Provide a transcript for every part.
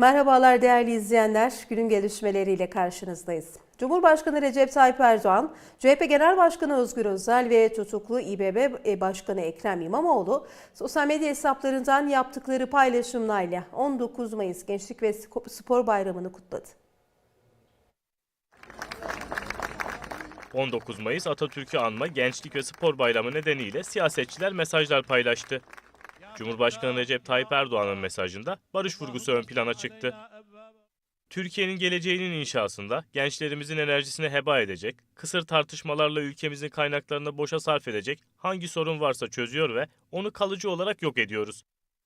Merhabalar değerli izleyenler. Günün gelişmeleriyle karşınızdayız. Cumhurbaşkanı Recep Tayyip Erdoğan, CHP Genel Başkanı Özgür Özel ve tutuklu İBB Başkanı Ekrem İmamoğlu sosyal medya hesaplarından yaptıkları paylaşımlarla 19 Mayıs Gençlik ve Spor Bayramı'nı kutladı. 19 Mayıs Atatürk'ü anma Gençlik ve Spor Bayramı nedeniyle siyasetçiler mesajlar paylaştı. Cumhurbaşkanı Recep Tayyip Erdoğan'ın mesajında barış vurgusu ön plana çıktı. Türkiye'nin geleceğinin inşasında gençlerimizin enerjisini heba edecek, kısır tartışmalarla ülkemizin kaynaklarını boşa sarf edecek hangi sorun varsa çözüyor ve onu kalıcı olarak yok ediyoruz.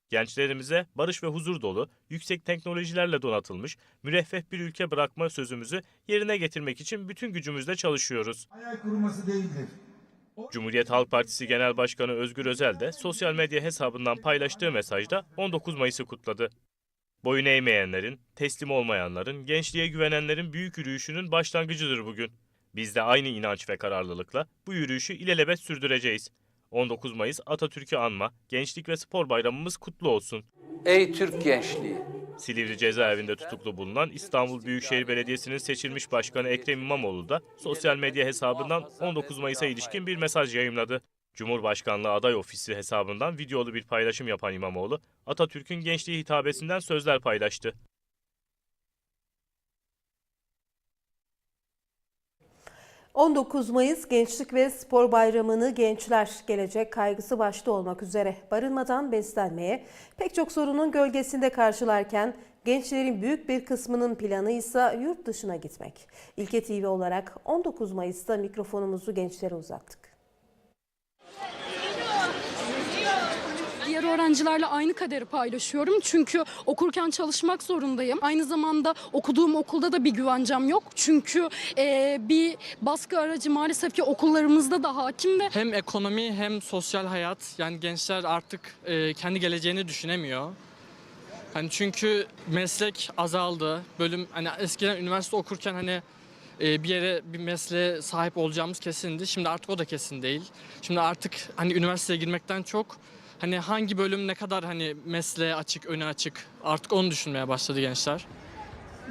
Gençlerimize barış ve huzur dolu, yüksek teknolojilerle donatılmış, müreffeh bir ülke bırakma sözümüzü yerine getirmek için bütün gücümüzle çalışıyoruz. hayal kurması değildir. Cumhuriyet Halk Partisi Genel Başkanı Özgür Özel de sosyal medya hesabından paylaştığı mesajda 19 Mayıs'ı kutladı. Boyun eğmeyenlerin, teslim olmayanların, gençliğe güvenenlerin büyük yürüyüşünün başlangıcıdır bugün. Biz de aynı inanç ve kararlılıkla bu yürüyüşü ilelebet sürdüreceğiz. 19 Mayıs Atatürk'ü anma, Gençlik ve Spor Bayramımız kutlu olsun. Ey Türk gençliği! Silivri cezaevinde tutuklu bulunan İstanbul Büyükşehir Belediyesi'nin seçilmiş başkanı Ekrem İmamoğlu da sosyal medya hesabından 19 Mayıs'a ilişkin bir mesaj yayımladı. Cumhurbaşkanlığı aday ofisi hesabından videolu bir paylaşım yapan İmamoğlu, Atatürk'ün gençliği hitabesinden sözler paylaştı. ...19 Mayıs Gençlik ve Spor Bayramı'nı gençler gelecek kaygısı başta olmak üzere barınmadan beslenmeye pek çok sorunun gölgesinde karşılarken gençlerin büyük bir kısmının planı ise yurt dışına gitmek. İlke TV olarak 19 Mayıs'ta mikrofonumuzu gençlere uzattık. Diğer öğrencilerle aynı kaderi paylaşıyorum. Çünkü okurken çalışmak zorundayım. Aynı zamanda okuduğum okulda da bir güvencem yok. Çünkü e, bir baskı aracı maalesef ki okullarımızda da hakim ve Hem ekonomi hem sosyal hayat yani gençler artık e, kendi geleceğini düşünemiyor. Hani çünkü meslek azaldı. Bölüm hani eskiden üniversite okurken hani e, bir yere bir mesleğe sahip olacağımız kesindi. Şimdi artık o da kesin değil. Şimdi artık hani üniversiteye girmekten çok hani hangi bölüm ne kadar hani mesleğe açık, öne açık artık onu düşünmeye başladı gençler.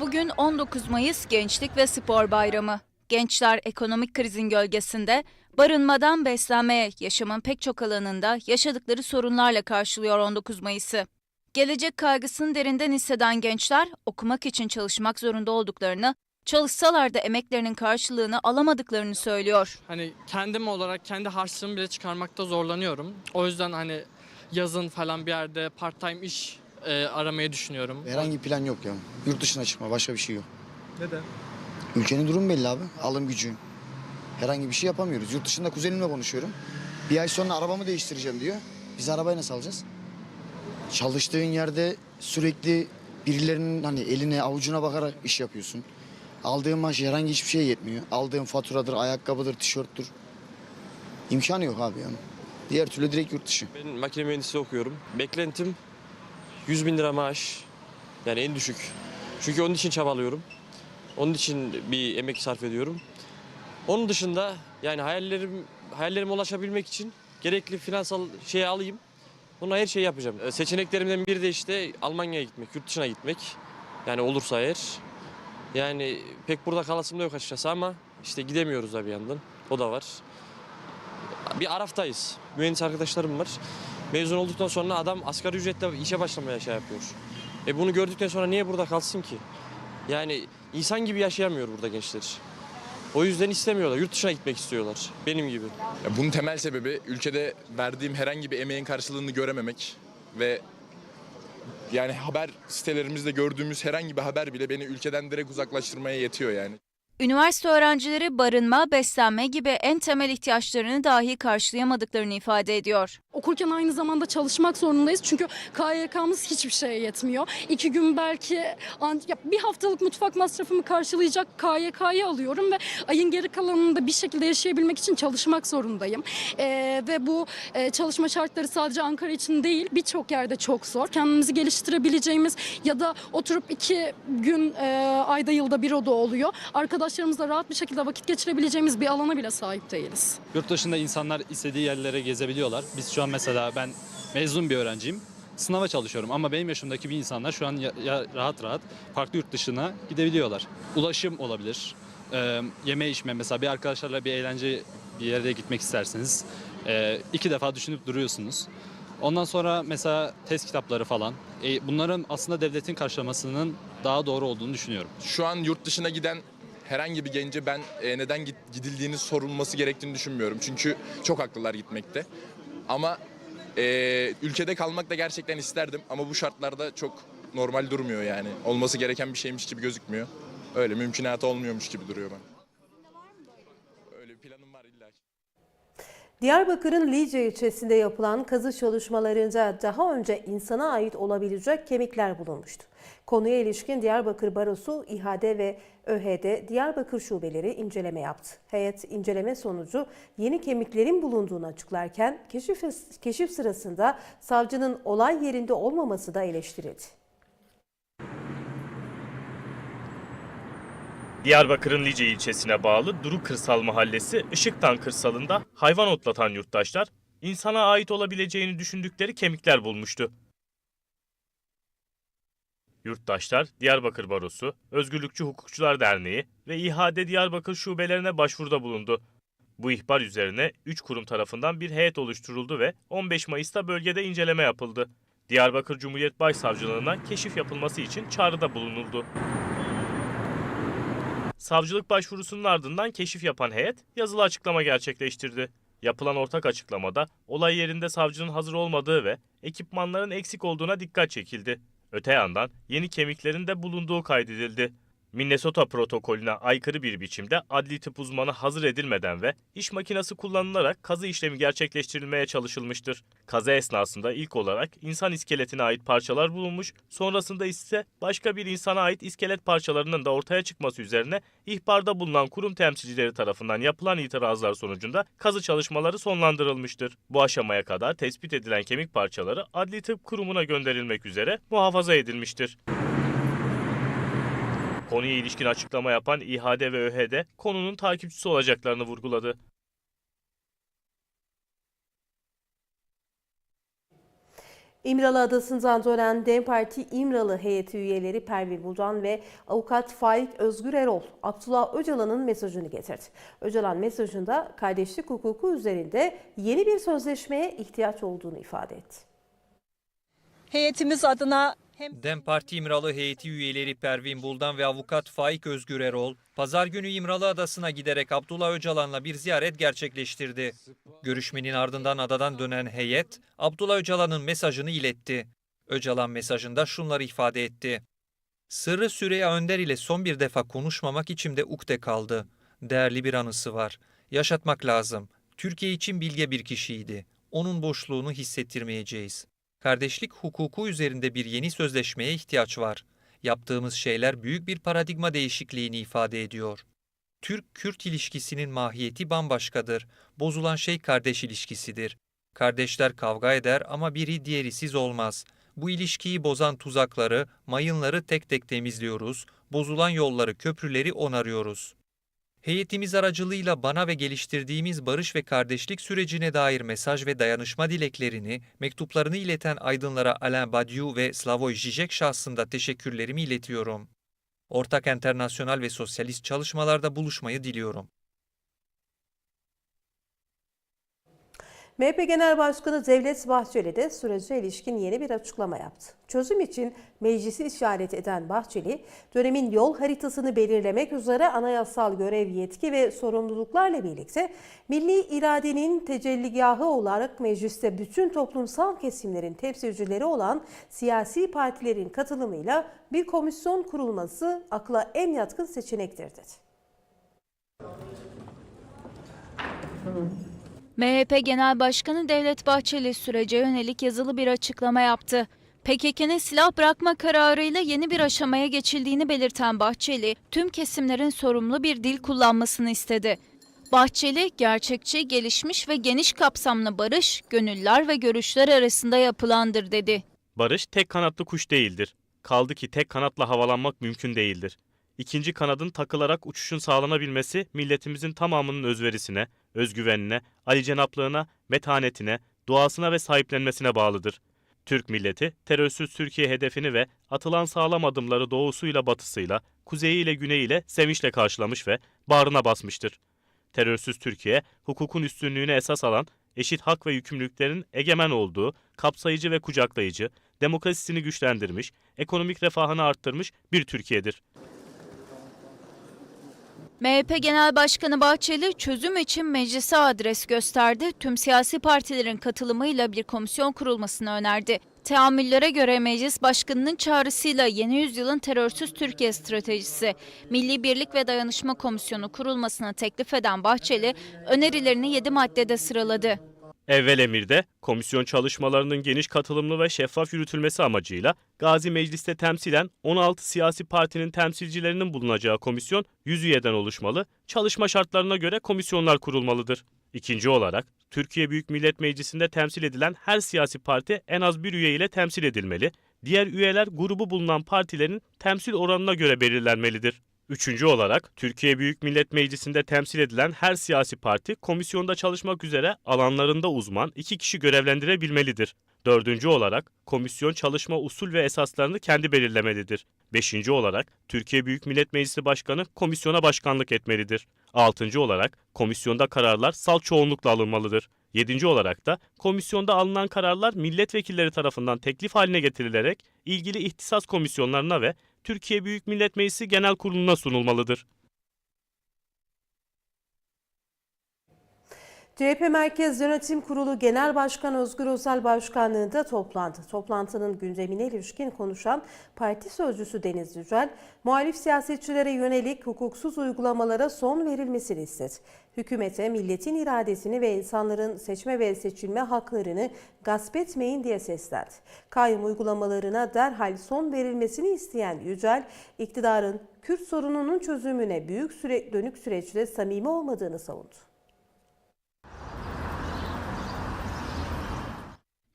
Bugün 19 Mayıs Gençlik ve Spor Bayramı. Gençler ekonomik krizin gölgesinde barınmadan beslenmeye yaşamın pek çok alanında yaşadıkları sorunlarla karşılıyor 19 Mayıs'ı. Gelecek kaygısını derinden hisseden gençler okumak için çalışmak zorunda olduklarını, çalışsalar da emeklerinin karşılığını alamadıklarını söylüyor. Hani kendim olarak kendi harçlığımı bile çıkarmakta zorlanıyorum. O yüzden hani yazın falan bir yerde part time iş e, aramayı düşünüyorum. Herhangi bir plan yok ya. Yurt dışına çıkma başka bir şey yok. Neden? Ülkenin durumu belli abi. Alım gücü. Herhangi bir şey yapamıyoruz. Yurt dışında kuzenimle konuşuyorum. Bir ay sonra arabamı değiştireceğim diyor. Biz arabayı nasıl alacağız? Çalıştığın yerde sürekli birilerinin hani eline avucuna bakarak iş yapıyorsun. Aldığın maaş herhangi hiçbir şeye yetmiyor. Aldığın faturadır, ayakkabıdır, tişörttür. İmkanı yok abi yani. Diğer türlü direkt yurt dışı. Ben makine mühendisliği okuyorum. Beklentim 100 bin lira maaş. Yani en düşük. Çünkü onun için çabalıyorum. Onun için bir emek sarf ediyorum. Onun dışında yani hayallerim hayallerime ulaşabilmek için gerekli finansal şeyi alayım. Buna her şeyi yapacağım. Ee, Seçeneklerimden biri de işte Almanya'ya gitmek, yurt dışına gitmek. Yani olursa eğer. Yani pek burada kalasım da yok açıkçası ama işte gidemiyoruz da bir yandan. O da var. Bir Araf'tayız. Mühendis arkadaşlarım var. Mezun olduktan sonra adam asgari ücretle işe başlamaya şey yapıyor. E bunu gördükten sonra niye burada kalsın ki? Yani insan gibi yaşayamıyor burada gençler. O yüzden istemiyorlar. Yurt dışına gitmek istiyorlar. Benim gibi. Ya Bunun temel sebebi ülkede verdiğim herhangi bir emeğin karşılığını görememek ve yani haber sitelerimizde gördüğümüz herhangi bir haber bile beni ülkeden direkt uzaklaştırmaya yetiyor yani. Üniversite öğrencileri barınma, beslenme gibi en temel ihtiyaçlarını dahi karşılayamadıklarını ifade ediyor. okurken aynı zamanda çalışmak zorundayız. Çünkü KYK'mız hiçbir şeye yetmiyor. İki gün belki bir haftalık mutfak masrafımı karşılayacak KYK'yı alıyorum ve ayın geri kalanında bir şekilde yaşayabilmek için çalışmak zorundayım. Ee, ve bu e, çalışma şartları sadece Ankara için değil birçok yerde çok zor. Kendimizi geliştirebileceğimiz ya da oturup iki gün e, ayda yılda bir oda oluyor. Arkadaşlarımızla rahat bir şekilde vakit geçirebileceğimiz bir alana bile sahip değiliz. Yurt dışında insanlar istediği yerlere gezebiliyorlar. Biz şu an mesela ben mezun bir öğrenciyim. sınava çalışıyorum ama benim yaşımdaki bir insanlar şu an ya- ya rahat rahat farklı yurt dışına gidebiliyorlar. Ulaşım olabilir, e, yeme içme mesela bir arkadaşlarla bir eğlence bir yere gitmek isterseniz e, iki defa düşünüp duruyorsunuz. Ondan sonra mesela test kitapları falan. E, bunların aslında devletin karşılamasının daha doğru olduğunu düşünüyorum. Şu an yurt dışına giden herhangi bir gence ben e, neden gidildiğini sorulması gerektiğini düşünmüyorum. Çünkü çok haklılar gitmekte. Ama e, ülkede kalmak da gerçekten isterdim. Ama bu şartlarda çok normal durmuyor yani. Olması gereken bir şeymiş gibi gözükmüyor. Öyle mümkünatı olmuyormuş gibi duruyor bana. Öyle bir planım var illa ki. Diyarbakır'ın Lice ilçesinde yapılan kazı çalışmalarında daha önce insana ait olabilecek kemikler bulunmuştu. Konuya ilişkin Diyarbakır Barosu, İHAD ve ÖHD Diyarbakır şubeleri inceleme yaptı. Heyet inceleme sonucu yeni kemiklerin bulunduğunu açıklarken keşif, keşif sırasında savcının olay yerinde olmaması da eleştirildi. Diyarbakır'ın Lice ilçesine bağlı Duru Kırsal Mahallesi Işıktan Kırsalı'nda hayvan otlatan yurttaşlar insana ait olabileceğini düşündükleri kemikler bulmuştu. Yurttaşlar Diyarbakır Barosu, Özgürlükçü Hukukçular Derneği ve İHAD Diyarbakır şubelerine başvuruda bulundu. Bu ihbar üzerine 3 kurum tarafından bir heyet oluşturuldu ve 15 Mayıs'ta bölgede inceleme yapıldı. Diyarbakır Cumhuriyet Başsavcılığına keşif yapılması için çağrıda bulunuldu. Savcılık başvurusunun ardından keşif yapan heyet yazılı açıklama gerçekleştirdi. Yapılan ortak açıklamada olay yerinde savcının hazır olmadığı ve ekipmanların eksik olduğuna dikkat çekildi. Öte yandan yeni kemiklerin de bulunduğu kaydedildi. Minnesota protokolüne aykırı bir biçimde adli tıp uzmanı hazır edilmeden ve iş makinesi kullanılarak kazı işlemi gerçekleştirilmeye çalışılmıştır. Kazı esnasında ilk olarak insan iskeletine ait parçalar bulunmuş, sonrasında ise başka bir insana ait iskelet parçalarının da ortaya çıkması üzerine ihbarda bulunan kurum temsilcileri tarafından yapılan itirazlar sonucunda kazı çalışmaları sonlandırılmıştır. Bu aşamaya kadar tespit edilen kemik parçaları Adli Tıp Kurumu'na gönderilmek üzere muhafaza edilmiştir. Konuya ilişkin açıklama yapan İHAD ve ÖHD konunun takipçisi olacaklarını vurguladı. İmralı Adası'ndan dönen DEM Parti İmralı heyeti üyeleri Pervin Bulcan ve avukat Faik Özgür Erol, Abdullah Öcalan'ın mesajını getirdi. Öcalan mesajında kardeşlik hukuku üzerinde yeni bir sözleşmeye ihtiyaç olduğunu ifade etti. Heyetimiz adına hem DEM Parti İmralı heyeti üyeleri Pervin Buldan ve avukat Faik Özgür Erol, pazar günü İmralı Adası'na giderek Abdullah Öcalan'la bir ziyaret gerçekleştirdi. Görüşmenin ardından adadan dönen heyet, Abdullah Öcalan'ın mesajını iletti. Öcalan mesajında şunları ifade etti. Sırrı Süreyya Önder ile son bir defa konuşmamak içimde ukde kaldı. Değerli bir anısı var. Yaşatmak lazım. Türkiye için bilge bir kişiydi. Onun boşluğunu hissettirmeyeceğiz. Kardeşlik hukuku üzerinde bir yeni sözleşmeye ihtiyaç var. Yaptığımız şeyler büyük bir paradigma değişikliğini ifade ediyor. Türk-Kürt ilişkisinin mahiyeti bambaşkadır. Bozulan şey kardeş ilişkisidir. Kardeşler kavga eder ama biri diğerisiz olmaz. Bu ilişkiyi bozan tuzakları, mayınları tek tek temizliyoruz, bozulan yolları, köprüleri onarıyoruz. Heyetimiz aracılığıyla bana ve geliştirdiğimiz barış ve kardeşlik sürecine dair mesaj ve dayanışma dileklerini, mektuplarını ileten aydınlara Alain Badiou ve Slavoj Žižek şahsında teşekkürlerimi iletiyorum. Ortak internasyonal ve sosyalist çalışmalarda buluşmayı diliyorum. MHP Genel Başkanı Devlet Bahçeli de sürece ilişkin yeni bir açıklama yaptı. Çözüm için meclisi işaret eden Bahçeli, dönemin yol haritasını belirlemek üzere anayasal görev, yetki ve sorumluluklarla birlikte milli iradenin tecelligahı olarak mecliste bütün toplumsal kesimlerin temsilcileri olan siyasi partilerin katılımıyla bir komisyon kurulması akla en yatkın seçenektir dedi. MHP Genel Başkanı Devlet Bahçeli sürece yönelik yazılı bir açıklama yaptı. PKK'nın silah bırakma kararıyla yeni bir aşamaya geçildiğini belirten Bahçeli, tüm kesimlerin sorumlu bir dil kullanmasını istedi. Bahçeli, gerçekçi, gelişmiş ve geniş kapsamlı barış, gönüller ve görüşler arasında yapılandır dedi. Barış tek kanatlı kuş değildir. Kaldı ki tek kanatla havalanmak mümkün değildir. İkinci kanadın takılarak uçuşun sağlanabilmesi milletimizin tamamının özverisine, özgüvenine, Ali cenaplığına, metanetine, duasına ve sahiplenmesine bağlıdır. Türk milleti terörsüz Türkiye hedefini ve atılan sağlam adımları doğusuyla batısıyla, kuzeyiyle güneyiyle sevinçle karşılamış ve bağrına basmıştır. Terörsüz Türkiye, hukukun üstünlüğünü esas alan, eşit hak ve yükümlülüklerin egemen olduğu, kapsayıcı ve kucaklayıcı, demokrasisini güçlendirmiş, ekonomik refahını arttırmış bir Türkiye'dir. MHP Genel Başkanı Bahçeli çözüm için meclise adres gösterdi. Tüm siyasi partilerin katılımıyla bir komisyon kurulmasını önerdi. Teamüllere göre meclis başkanının çağrısıyla yeni yüzyılın terörsüz Türkiye stratejisi, Milli Birlik ve Dayanışma Komisyonu kurulmasını teklif eden Bahçeli, önerilerini 7 maddede sıraladı. Evvel emirde komisyon çalışmalarının geniş katılımlı ve şeffaf yürütülmesi amacıyla Gazi Meclis'te temsilen 16 siyasi partinin temsilcilerinin bulunacağı komisyon 100 üyeden oluşmalı, çalışma şartlarına göre komisyonlar kurulmalıdır. İkinci olarak Türkiye Büyük Millet Meclisi'nde temsil edilen her siyasi parti en az bir üye ile temsil edilmeli, diğer üyeler grubu bulunan partilerin temsil oranına göre belirlenmelidir. Üçüncü olarak Türkiye Büyük Millet Meclisi'nde temsil edilen her siyasi parti komisyonda çalışmak üzere alanlarında uzman iki kişi görevlendirebilmelidir. Dördüncü olarak komisyon çalışma usul ve esaslarını kendi belirlemelidir. Beşinci olarak Türkiye Büyük Millet Meclisi Başkanı komisyona başkanlık etmelidir. Altıncı olarak komisyonda kararlar sal çoğunlukla alınmalıdır. Yedinci olarak da komisyonda alınan kararlar milletvekilleri tarafından teklif haline getirilerek ilgili ihtisas komisyonlarına ve Türkiye Büyük Millet Meclisi Genel Kurulu'na sunulmalıdır. CHP Merkez Yönetim Kurulu Genel Başkanı Özgür Özel Başkanlığı'nda toplantı. Toplantının gündemine ilişkin konuşan parti sözcüsü Deniz Yücel, muhalif siyasetçilere yönelik hukuksuz uygulamalara son verilmesini istedi. Hükümete milletin iradesini ve insanların seçme ve seçilme haklarını gasp etmeyin diye seslendi. Kayyum uygulamalarına derhal son verilmesini isteyen Yücel, iktidarın Kürt sorununun çözümüne büyük süre dönük süreçte samimi olmadığını savundu.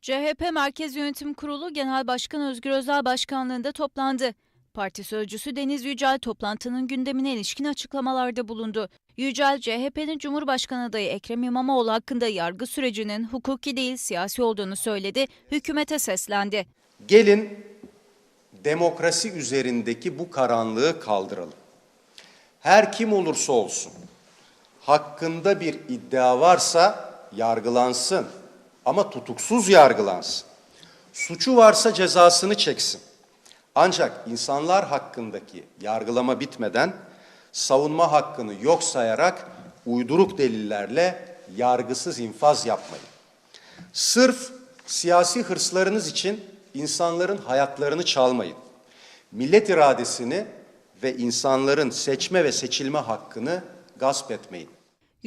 CHP Merkez Yönetim Kurulu Genel Başkanı Özgür Özel Başkanlığı'nda toplandı. Parti sözcüsü Deniz Yücel toplantının gündemine ilişkin açıklamalarda bulundu. Yücel, CHP'nin Cumhurbaşkanı adayı Ekrem İmamoğlu hakkında yargı sürecinin hukuki değil siyasi olduğunu söyledi, hükümete seslendi. Gelin demokrasi üzerindeki bu karanlığı kaldıralım. Her kim olursa olsun hakkında bir iddia varsa yargılansın ama tutuksuz yargılansın. Suçu varsa cezasını çeksin. Ancak insanlar hakkındaki yargılama bitmeden savunma hakkını yok sayarak uyduruk delillerle yargısız infaz yapmayın. Sırf siyasi hırslarınız için insanların hayatlarını çalmayın. Millet iradesini ve insanların seçme ve seçilme hakkını gasp etmeyin.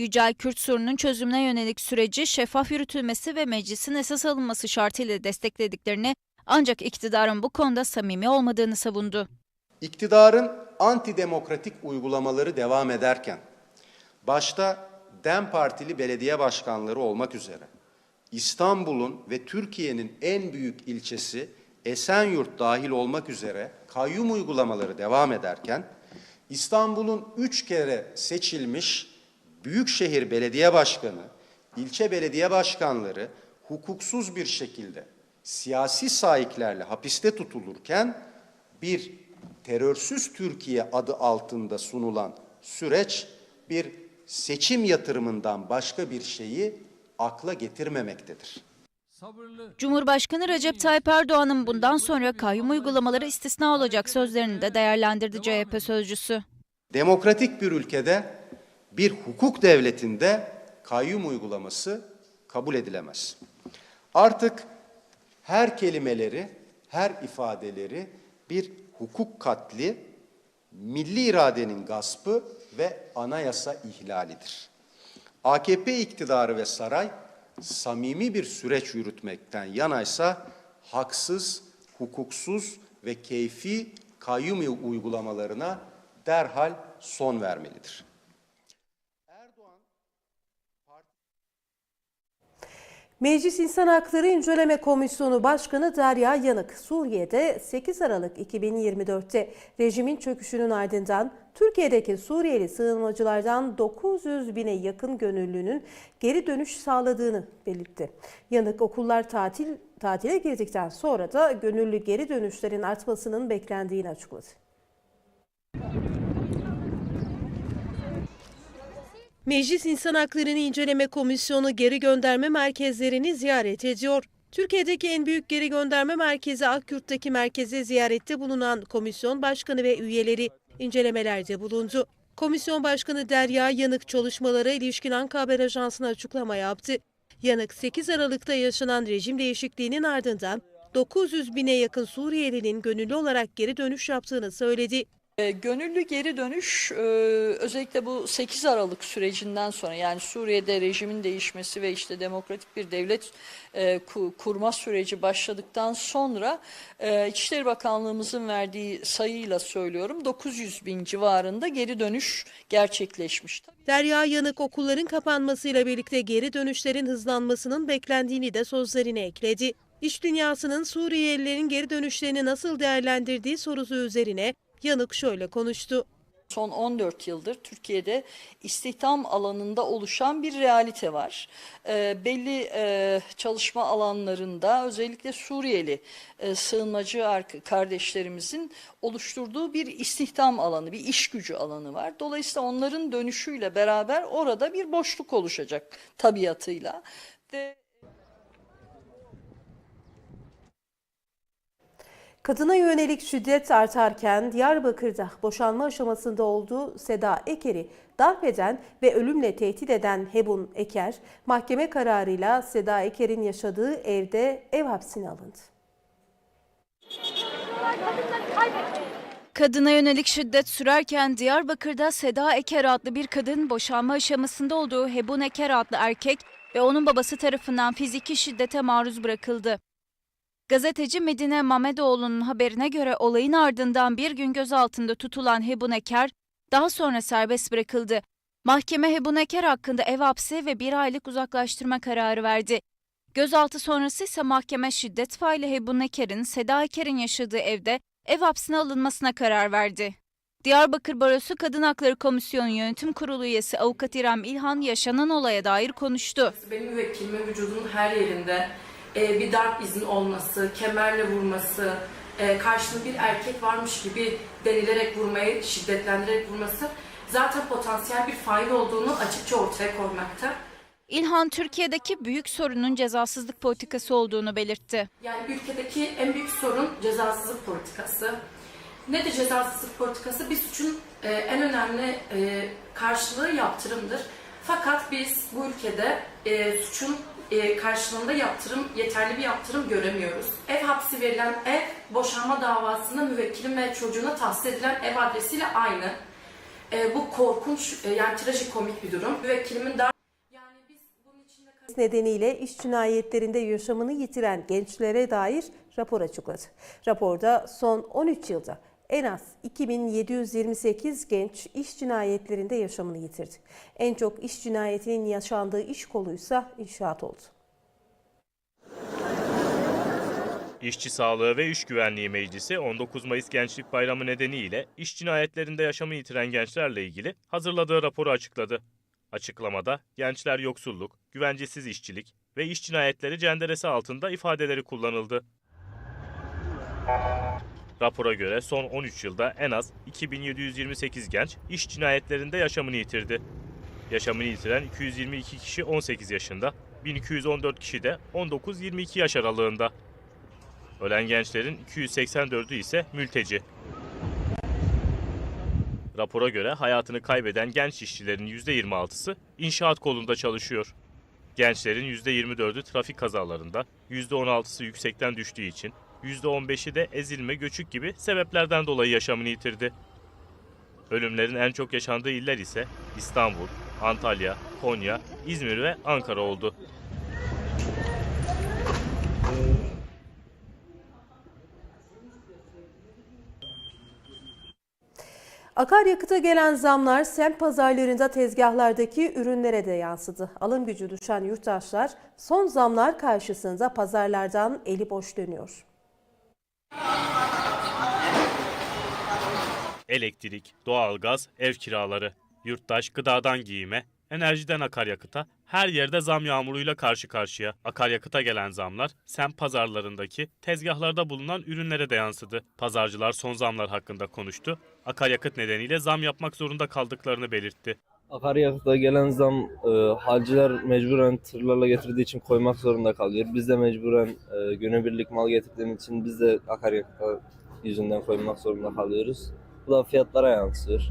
Yücel, Kürt sorunun çözümüne yönelik süreci şeffaf yürütülmesi ve meclisin esas alınması şartıyla desteklediklerini ancak iktidarın bu konuda samimi olmadığını savundu. İktidarın antidemokratik uygulamaları devam ederken, başta DEM Partili belediye başkanları olmak üzere, İstanbul'un ve Türkiye'nin en büyük ilçesi Esenyurt dahil olmak üzere kayyum uygulamaları devam ederken, İstanbul'un üç kere seçilmiş büyükşehir belediye başkanı, ilçe belediye başkanları hukuksuz bir şekilde siyasi sahiplerle hapiste tutulurken bir terörsüz Türkiye adı altında sunulan süreç bir seçim yatırımından başka bir şeyi akla getirmemektedir. Cumhurbaşkanı Recep Tayyip Erdoğan'ın bundan sonra kayyum uygulamaları istisna olacak sözlerini de değerlendirdi CHP sözcüsü. Demokratik bir ülkede bir hukuk devletinde kayyum uygulaması kabul edilemez. Artık her kelimeleri, her ifadeleri bir hukuk katli, milli iradenin gaspı ve anayasa ihlalidir. AKP iktidarı ve saray samimi bir süreç yürütmekten yanaysa haksız, hukuksuz ve keyfi kayyum uygulamalarına derhal son vermelidir. Meclis İnsan Hakları İnceleme Komisyonu Başkanı Derya Yanık, Suriye'de 8 Aralık 2024'te rejimin çöküşünün ardından Türkiye'deki Suriyeli sığınmacılardan 900 bine yakın gönüllünün geri dönüş sağladığını belirtti. Yanık okullar tatil tatile girdikten sonra da gönüllü geri dönüşlerin artmasının beklendiğini açıkladı. Meclis İnsan Haklarını İnceleme Komisyonu geri gönderme merkezlerini ziyaret ediyor. Türkiye'deki en büyük geri gönderme merkezi Akyurt'taki merkeze ziyarette bulunan komisyon başkanı ve üyeleri incelemelerde bulundu. Komisyon Başkanı Derya Yanık çalışmalara ilişkin Anka Haber Ajansı'na açıklama yaptı. Yanık 8 Aralık'ta yaşanan rejim değişikliğinin ardından 900 bine yakın Suriyelinin gönüllü olarak geri dönüş yaptığını söyledi. E, Gönüllü geri dönüş e, özellikle bu 8 Aralık sürecinden sonra yani Suriye'de rejimin değişmesi ve işte demokratik bir devlet e, ku- kurma süreci başladıktan sonra e, İçişleri Bakanlığımızın verdiği sayıyla söylüyorum 900 bin civarında geri dönüş gerçekleşmiş. Derya Yanık okulların kapanmasıyla birlikte geri dönüşlerin hızlanmasının beklendiğini de sözlerine ekledi. İş dünyasının Suriyelilerin geri dönüşlerini nasıl değerlendirdiği sorusu üzerine Yanık şöyle konuştu. Son 14 yıldır Türkiye'de istihdam alanında oluşan bir realite var. Ee, belli e, çalışma alanlarında özellikle Suriyeli e, sığınmacı kardeşlerimizin oluşturduğu bir istihdam alanı, bir iş gücü alanı var. Dolayısıyla onların dönüşüyle beraber orada bir boşluk oluşacak tabiatıyla. Ve Kadına yönelik şiddet artarken Diyarbakır'da boşanma aşamasında olduğu Seda Eker'i darp eden ve ölümle tehdit eden Hebun Eker, mahkeme kararıyla Seda Eker'in yaşadığı evde ev hapsine alındı. Kadına yönelik şiddet sürerken Diyarbakır'da Seda Eker adlı bir kadın boşanma aşamasında olduğu Hebun Eker adlı erkek ve onun babası tarafından fiziki şiddete maruz bırakıldı. Gazeteci Medine Mamedoğlu'nun haberine göre olayın ardından bir gün gözaltında tutulan Hebun Eker daha sonra serbest bırakıldı. Mahkeme Hebun Eker hakkında ev hapsi ve bir aylık uzaklaştırma kararı verdi. Gözaltı sonrası ise mahkeme şiddet faili Hebun Eker'in Seda Eker'in yaşadığı evde ev hapsine alınmasına karar verdi. Diyarbakır Barosu Kadın Hakları Komisyonu Yönetim Kurulu üyesi Avukat İrem İlhan yaşanan olaya dair konuştu. Benim müvekkilimin vücudunun her yerinde e, bir darp izin olması, kemerle vurması, e, karşında bir erkek varmış gibi denilerek vurmayı, şiddetlendirerek vurması zaten potansiyel bir fail olduğunu açıkça ortaya koymakta. İlhan Türkiye'deki büyük sorunun cezasızlık politikası olduğunu belirtti. Yani ülkedeki en büyük sorun cezasızlık politikası. Nedir cezasızlık politikası? Bir suçun e, en önemli e, karşılığı yaptırımdır. Fakat biz bu ülkede e, suçun e, karşılığında yaptırım, yeterli bir yaptırım göremiyoruz. Ev hapsi verilen ev, boşanma davasında müvekkilin ve çocuğuna tahsis edilen ev adresiyle aynı. E, bu korkunç, e, yani trajikomik bir durum. Müvekkilimin dar yani biz nedeniyle iş cinayetlerinde yaşamını yitiren gençlere dair rapor açıkladı. Raporda son 13 yılda en az 2728 genç iş cinayetlerinde yaşamını yitirdi. En çok iş cinayetinin yaşandığı iş koluysa inşaat oldu. İşçi Sağlığı ve İş Güvenliği Meclisi 19 Mayıs Gençlik Bayramı nedeniyle iş cinayetlerinde yaşamını yitiren gençlerle ilgili hazırladığı raporu açıkladı. Açıklamada gençler yoksulluk, güvencesiz işçilik ve iş cinayetleri cenderesi altında ifadeleri kullanıldı. Rapora göre son 13 yılda en az 2728 genç iş cinayetlerinde yaşamını yitirdi. Yaşamını yitiren 222 kişi 18 yaşında, 1214 kişi de 19-22 yaş aralığında. Ölen gençlerin 284'ü ise mülteci. Rapora göre hayatını kaybeden genç işçilerin %26'sı inşaat kolunda çalışıyor. Gençlerin %24'ü trafik kazalarında, %16'sı yüksekten düştüğü için, %15'i de ezilme, göçük gibi sebeplerden dolayı yaşamını yitirdi. Ölümlerin en çok yaşandığı iller ise İstanbul, Antalya, Konya, İzmir ve Ankara oldu. Akaryakıta gelen zamlar semt pazarlarında tezgahlardaki ürünlere de yansıdı. Alım gücü düşen yurttaşlar son zamlar karşısında pazarlardan eli boş dönüyor. Elektrik, doğalgaz, ev kiraları, yurttaş gıdadan giyime, enerjiden akaryakıta her yerde zam yağmuruyla karşı karşıya. Akaryakıta gelen zamlar semt pazarlarındaki tezgahlarda bulunan ürünlere de yansıdı. Pazarcılar son zamlar hakkında konuştu. Akaryakıt nedeniyle zam yapmak zorunda kaldıklarını belirtti. Akaryakıta gelen zam e, halciler mecburen tırlarla getirdiği için koymak zorunda kalıyor. Biz de mecburen e, günübirlik mal getirdiğimiz için biz de akaryakıta yüzünden koymak zorunda kalıyoruz. Bu da fiyatlara yansıyor.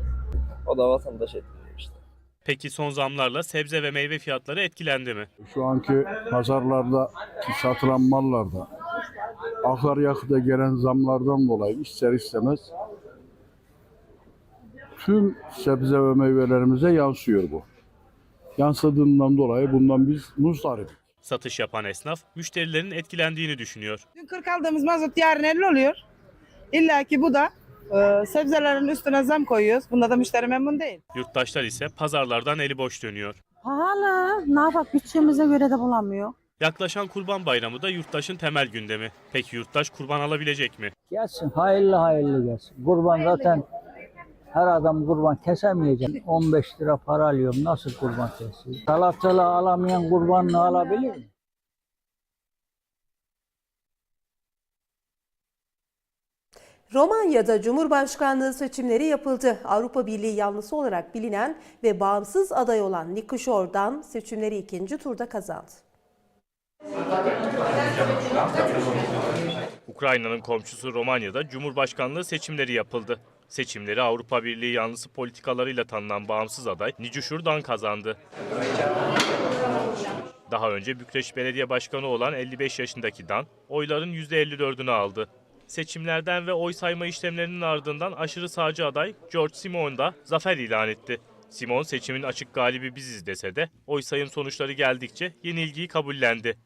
O da vatandaş etkiliyor işte. Peki son zamlarla sebze ve meyve fiyatları etkilendi mi? Şu anki pazarlarda satılan mallarda akaryakıta gelen zamlardan dolayı ister istemez tüm sebze ve meyvelerimize yansıyor bu. Yansıdığından dolayı bundan biz muzdarip. Satış yapan esnaf müşterilerin etkilendiğini düşünüyor. Dün 40 aldığımız mazot yarın 50 oluyor. İlla ki bu da e, sebzelerin üstüne zam koyuyoruz. Bunda da müşteri memnun değil. Yurttaşlar ise pazarlardan eli boş dönüyor. Pahalı. Ne yapak bütçemize göre de bulamıyor. Yaklaşan Kurban Bayramı da yurttaşın temel gündemi. Peki yurttaş kurban alabilecek mi? Gelsin hayırlı hayırlı gelsin. Kurban zaten her adam kurban kesemeyecek. 15 lira para alıyorum nasıl kurban keseyim? Salatalığı alamayan kurbanını alabilir mi? Romanya'da Cumhurbaşkanlığı seçimleri yapıldı. Avrupa Birliği yanlısı olarak bilinen ve bağımsız aday olan Nikos Ordan seçimleri ikinci turda kazandı. Ukrayna'nın komşusu Romanya'da Cumhurbaşkanlığı seçimleri yapıldı. Seçimleri Avrupa Birliği yanlısı politikalarıyla tanınan bağımsız aday Nicuşur'dan kazandı. Daha önce Bükreş Belediye Başkanı olan 55 yaşındaki Dan, oyların %54'ünü aldı. Seçimlerden ve oy sayma işlemlerinin ardından aşırı sağcı aday George Simon da zafer ilan etti. Simon seçimin açık galibi biziz dese de oy sayım sonuçları geldikçe yenilgiyi kabullendi.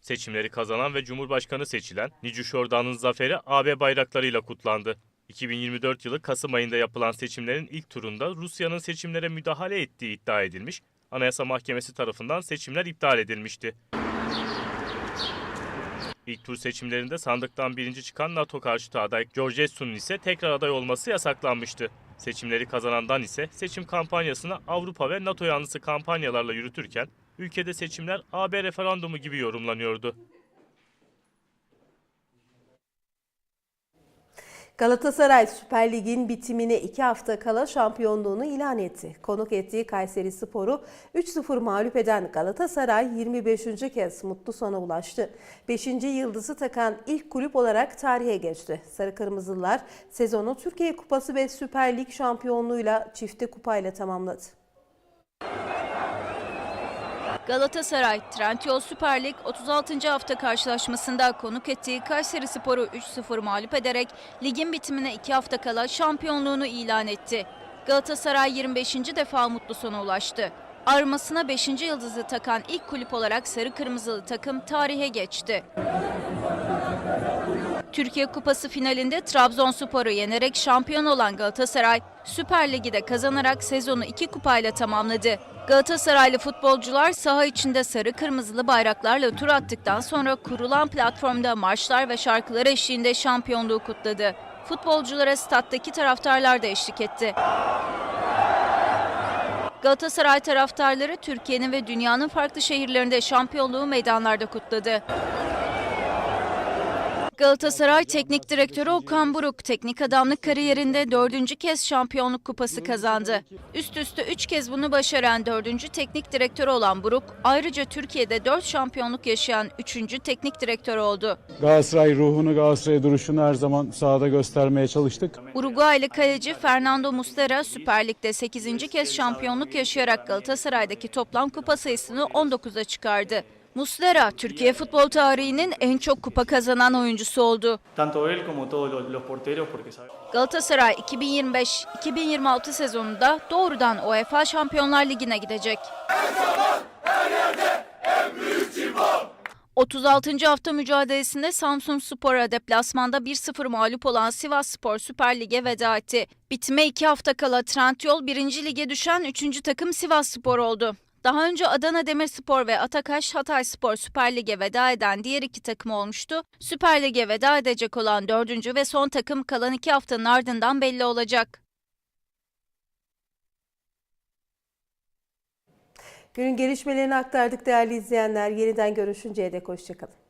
Seçimleri kazanan ve Cumhurbaşkanı seçilen Nicus Ordan'ın zaferi AB bayraklarıyla kutlandı. 2024 yılı Kasım ayında yapılan seçimlerin ilk turunda Rusya'nın seçimlere müdahale ettiği iddia edilmiş, Anayasa Mahkemesi tarafından seçimler iptal edilmişti. İlk tur seçimlerinde sandıktan birinci çıkan NATO karşıtı aday Georgescu'nun ise tekrar aday olması yasaklanmıştı. Seçimleri kazanandan ise seçim kampanyasını Avrupa ve NATO yanlısı kampanyalarla yürütürken ülkede seçimler AB referandumu gibi yorumlanıyordu. Galatasaray Süper Lig'in bitimine iki hafta kala şampiyonluğunu ilan etti. Konuk ettiği Kayseri Spor'u 3-0 mağlup eden Galatasaray 25. kez mutlu sona ulaştı. 5. yıldızı takan ilk kulüp olarak tarihe geçti. Sarı Kırmızılılar sezonu Türkiye Kupası ve Süper Lig şampiyonluğuyla çifte kupayla tamamladı. Galatasaray, Trendyol Süper Lig 36. hafta karşılaşmasında konuk ettiği Kayseri Spor'u 3-0 mağlup ederek ligin bitimine 2 hafta kala şampiyonluğunu ilan etti. Galatasaray 25. defa mutlu sona ulaştı. Armasına 5. yıldızı takan ilk kulüp olarak sarı kırmızılı takım tarihe geçti. Türkiye Kupası finalinde Trabzonspor'u yenerek şampiyon olan Galatasaray, Süper Lig'i de kazanarak sezonu iki kupayla tamamladı. Galatasaraylı futbolcular saha içinde sarı kırmızılı bayraklarla tur attıktan sonra kurulan platformda marşlar ve şarkılar eşliğinde şampiyonluğu kutladı. Futbolculara stat'taki taraftarlar da eşlik etti. Galatasaray taraftarları Türkiye'nin ve dünyanın farklı şehirlerinde şampiyonluğu meydanlarda kutladı. Galatasaray Teknik Direktörü Okan Buruk teknik adamlık kariyerinde dördüncü kez şampiyonluk kupası kazandı. Üst üste üç kez bunu başaran dördüncü teknik direktör olan Buruk, ayrıca Türkiye'de dört şampiyonluk yaşayan üçüncü teknik direktör oldu. Galatasaray ruhunu, Galatasaray duruşunu her zaman sahada göstermeye çalıştık. Uruguaylı kaleci Fernando Muslera Süper Lig'de 8. kez şampiyonluk yaşayarak Galatasaray'daki toplam kupa sayısını 19'a çıkardı. Muslera, Türkiye futbol tarihinin en çok kupa kazanan oyuncusu oldu. Galatasaray 2025-2026 sezonunda doğrudan UEFA Şampiyonlar Ligi'ne gidecek. 36. hafta mücadelesinde Samsun Spor'a deplasmanda 1-0 mağlup olan Sivas Spor Süper Lig'e veda etti. Bitime 2 hafta kala Trendyol 1. Lig'e düşen 3. takım Sivas Spor oldu. Daha önce Adana Demirspor ve Atakaş Hatay Spor Süper Lig'e veda eden diğer iki takım olmuştu. Süper Lig'e veda edecek olan dördüncü ve son takım kalan iki haftanın ardından belli olacak. Günün gelişmelerini aktardık değerli izleyenler. Yeniden görüşünceye dek hoşçakalın.